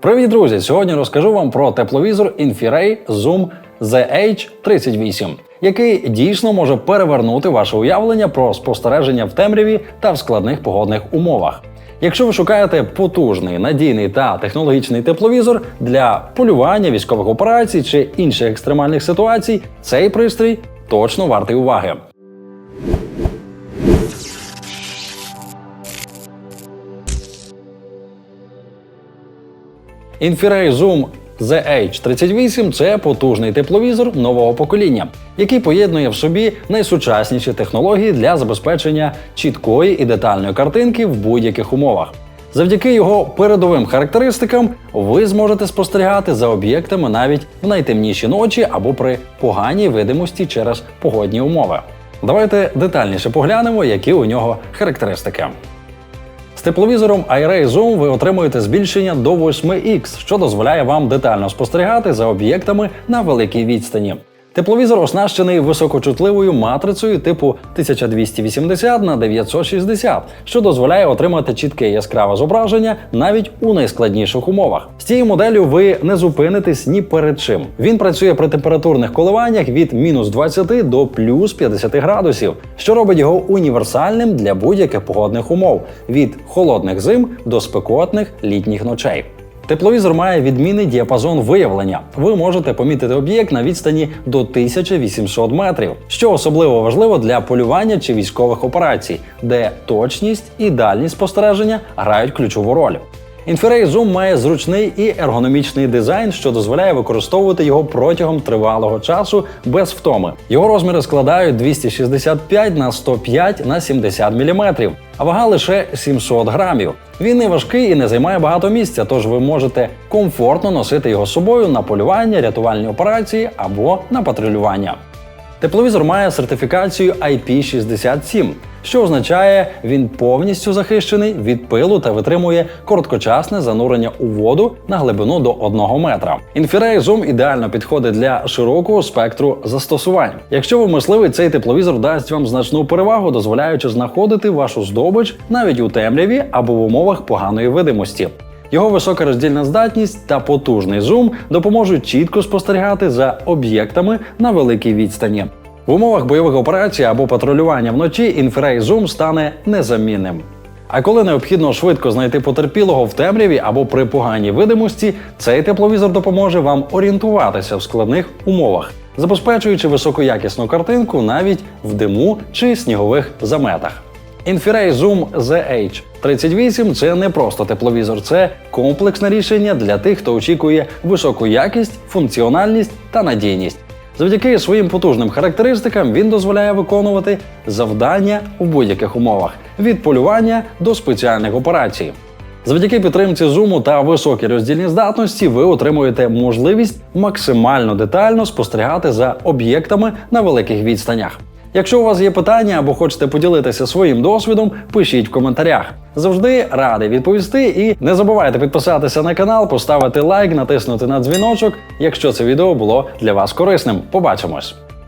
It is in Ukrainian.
Привіт, друзі! Сьогодні розкажу вам про тепловізор Infiray Zoom ZH38, який дійсно може перевернути ваше уявлення про спостереження в темряві та в складних погодних умовах. Якщо ви шукаєте потужний, надійний та технологічний тепловізор для полювання, військових операцій чи інших екстремальних ситуацій, цей пристрій точно вартий уваги. Infiray Zoom ZH38 – це потужний тепловізор нового покоління, який поєднує в собі найсучасніші технології для забезпечення чіткої і детальної картинки в будь-яких умовах. Завдяки його передовим характеристикам ви зможете спостерігати за об'єктами навіть в найтемніші ночі або при поганій видимості через погодні умови. Давайте детальніше поглянемо, які у нього характеристики. З тепловізором iRay Zoom ви отримуєте збільшення до 8X, що дозволяє вам детально спостерігати за об'єктами на великій відстані. Тепловізор оснащений високочутливою матрицею типу 1280 на 960, що дозволяє отримати чітке яскраве зображення навіть у найскладніших умовах. З цією моделлю ви не зупинитесь ні перед чим. Він працює при температурних коливаннях від мінус 20 до плюс 50 градусів, що робить його універсальним для будь-яких погодних умов від холодних зим до спекотних літніх ночей. Тепловізор має відмінний діапазон виявлення. Ви можете помітити об'єкт на відстані до 1800 метрів, що особливо важливо для полювання чи військових операцій, де точність і дальність спостереження грають ключову роль. Infiray Zoom має зручний і ергономічний дизайн, що дозволяє використовувати його протягом тривалого часу без втоми. Його розміри складають 265 на 105 на 70 мм, а вага лише 700 грамів. Він не важкий і не займає багато місця, тож ви можете комфортно носити його з собою на полювання, рятувальні операції або на патрулювання. Тепловізор має сертифікацію IP67, що означає, він повністю захищений від пилу та витримує короткочасне занурення у воду на глибину до 1 метра. Infiray Zoom ідеально підходить для широкого спектру застосувань. Якщо ви мисливий, цей тепловізор дасть вам значну перевагу, дозволяючи знаходити вашу здобич навіть у темряві або в умовах поганої видимості. Його висока роздільна здатність та потужний зум допоможуть чітко спостерігати за об'єктами на великій відстані. В умовах бойових операцій або патрулювання вночі Infiray Zoom стане незамінним. А коли необхідно швидко знайти потерпілого в темряві або при поганій видимості, цей тепловізор допоможе вам орієнтуватися в складних умовах, забезпечуючи високоякісну картинку навіть в диму чи снігових заметах. Infiray Zoom ZH38 – це не просто тепловізор, це комплексне рішення для тих, хто очікує високу якість, функціональність та надійність. Завдяки своїм потужним характеристикам він дозволяє виконувати завдання у будь-яких умовах від полювання до спеціальних операцій. Завдяки підтримці зуму та високій роздільній здатності ви отримуєте можливість максимально детально спостерігати за об'єктами на великих відстанях. Якщо у вас є питання або хочете поділитися своїм досвідом, пишіть в коментарях. Завжди радий відповісти і не забувайте підписатися на канал, поставити лайк, натиснути на дзвіночок, якщо це відео було для вас корисним. Побачимось!